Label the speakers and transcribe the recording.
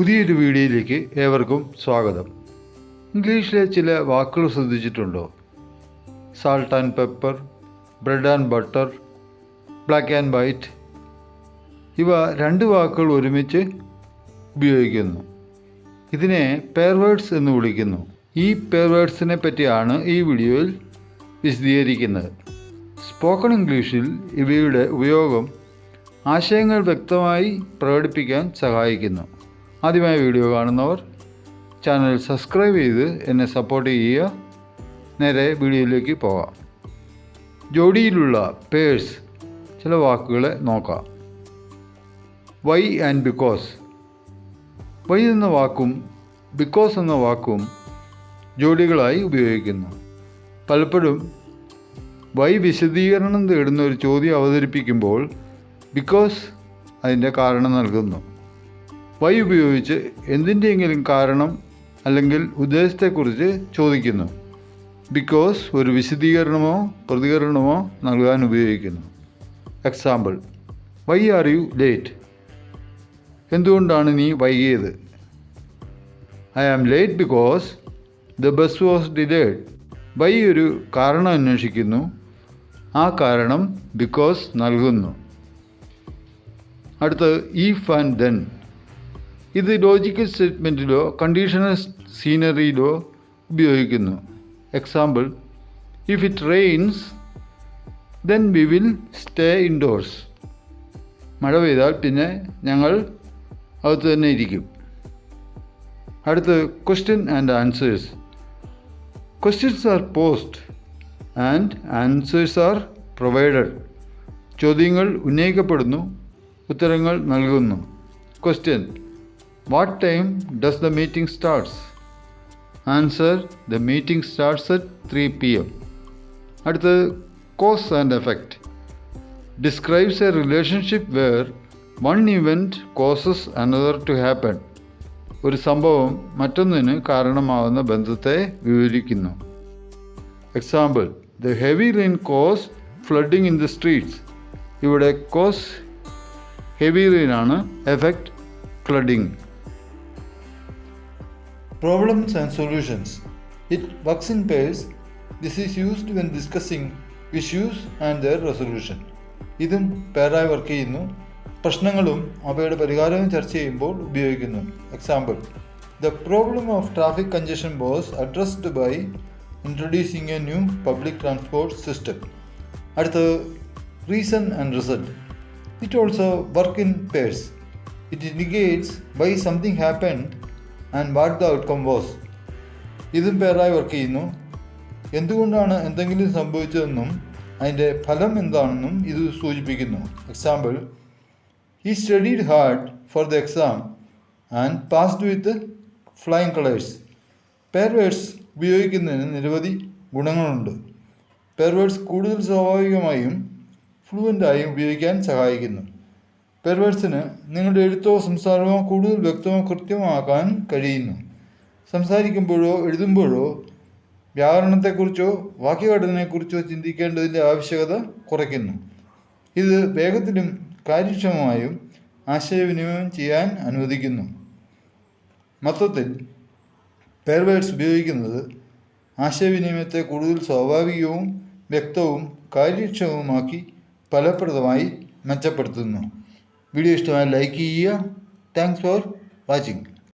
Speaker 1: പുതിയൊരു വീഡിയോയിലേക്ക് ഏവർക്കും സ്വാഗതം. ഇംഗ്ലീഷിലെ ചില വാക്കുകൾ ശ്രദ്ധിച്ചിട്ടുണ്ടോ? Salt and pepper bread and butter black and white ഇവ രണ്ട് വാക്കുകൾ ഒരുമിച്ച് ഉപയോഗിക്കുന്നു. ഇതിനെ പെയർ വേർഡ്സ് എന്ന് വിളിക്കുന്നു. ഈ പെയർ വേർഡ്സിനെ പറ്റിയാണ് ഈ വീഡിയോയിൽ വിശദീകരിക്കുന്നത്. സ്പോക്കൺ ഇംഗ്ലീഷിൽ ഇവയുടെ ഉപയോഗം ആശയങ്ങൾ വ്യക്തമായി പ്രകടിപ്പിക്കാൻ സഹായിക്കുന്നു. ആദ്യമായി വീഡിയോ കാണുന്നവർ ചാനൽ സബ്സ്ക്രൈബ് ചെയ്ത് എന്നെ സപ്പോർട്ട് ചെയ്യുക. നേരെ വീഡിയോയിലേക്ക് പോകാം. ജോഡിയിലുള്ള പേഴ്സ് ചില വാക്കുകളെ നോക്കാം. വൈ ആൻഡ് ബിക്കോസ് വൈ എന്ന വാക്കും ബിക്കോസ് എന്ന വാക്കും ജോഡികളായി ഉപയോഗിക്കുന്നു. പലപ്പോഴും വൈ വിശദീകരണം തേടുന്ന ഒരു ചോദ്യം അവതരിപ്പിക്കുമ്പോൾ ബിക്കോസ് അതിന്റെ കാരണം നൽകുന്നു. വൈ ഉപയോഗിച്ച് എന്തിന്റെയെങ്കിലും കാരണം അല്ലെങ്കിൽ ഉദ്ദേശത്തെക്കുറിച്ച് ചോദിക്കുന്നു. ബിക്കോസ് ഒരു വിശദീകരണമോ പ്രതികരണമോ നൽകാൻ ഉപയോഗിക്കുന്നു. Example why are you late എന്തുകൊണ്ടാണ് നീ വൈകിയത്? I am late because the bus was delayed why ഒരു കാരണം അന്വേഷിക്കുന്നു. ആ കാരണം ബിക്കോസ് നൽകുന്നു. അടുത്തത് ഈഫ് ആൻഡ് ദെൻ ഇത് ലോജിക്കൽ സ്റ്റേറ്റ്മെന്റിലോ കണ്ടീഷണൽ സീനറിയിലോ ഉപയോഗിക്കുന്നു. Example if it rains then we will stay indoors മഴ പെയ്താൽ പിന്നെ ഞങ്ങൾ അകത്ത് തന്നെ ഇരിക്കും. അടുത്ത് question and answers questions are post and answers are provided ചോദ്യങ്ങൾ ഉന്നയിക്കപ്പെടുന്നു ഉത്തരങ്ങൾ നൽകുന്നു. Question what time does the meeting starts answer the meeting starts at three P M അടുത്തത് cause and effect describes a relationship where one event causes another to happen ഒരു സംഭവം മറ്റൊന്നിന് കാരണമാവുന്ന ബന്ധത്തെ വിവരിക്കുന്നു. Example the heavy rain cause flooding in the streets ഇവിടെ cause heavy rain ആണ് effect flooding problems and solutions. It works in pairs. This is used when discussing issues and their resolution ഇതും പേരായി വർക്ക് ചെയ്യുന്നു. പ്രശ്നങ്ങളും അവയുടെ പരിഹാരവും ചർച്ച ചെയ്യുമ്പോൾ ഉപയോഗിക്കുന്നു. Example the problem of traffic congestion was addressed by introducing a new public transport system അടുത്തത് reason and result it also work in pairs it indicates by something happened and what the outcome was ഇതും പേരായി work ചെയ്യുന്നു. എന്തുകൊണ്ടാണ് എന്തെങ്കിലും സംഭവിച്ചതെന്നും അതിന്റെ ഫലം എന്താണെന്നും ഇത് സൂചിപ്പിക്കുന്നു. Example he studied hard for the exam and passed with flying colours pair words ഉപയോഗിക്കുന്നതിന് നിരവധി ഗുണങ്ങളുണ്ട്. പെയർവേഡ്സ് കൂടുതൽ സ്വാഭാവികമായും ഫ്ലുവന്റായും ഉപയോഗിക്കാൻ സഹായിക്കുന്നു. പെയർവേഡ്സിന് നിങ്ങളുടെ എഴുത്തോ സംസാരമോ കൂടുതൽ വ്യക്തമോ കൃത്യമാക്കാൻ കഴിയുന്നു. സംസാരിക്കുമ്പോഴോ എഴുതുമ്പോഴോ വ്യാകരണത്തെക്കുറിച്ചോ വാക്യഘടനയെക്കുറിച്ചോ ചിന്തിക്കേണ്ടതിന്റെ ആവശ്യകത കുറയ്ക്കുന്നു. ഇത് വേഗത്തിലും കാര്യക്ഷമമായും ആശയവിനിമയം ചെയ്യാൻ അനുവദിക്കുന്നു. മൊത്തത്തിൽ പെയർവേഡ്സ് ഉപയോഗിക്കുന്നത് ആശയവിനിമയത്തെ കൂടുതൽ സ്വാഭാവികവും വ്യക്തവും കാര്യക്ഷമവുമാക്കി ഫലപ്രദമായി മെച്ചപ്പെടുത്തുന്നു. വീഡിയോ ഇഷ്ടമായി ലൈക്ക് ചെയ്യുക താങ്ക്സ് ഫോർ വാച്ചിങ്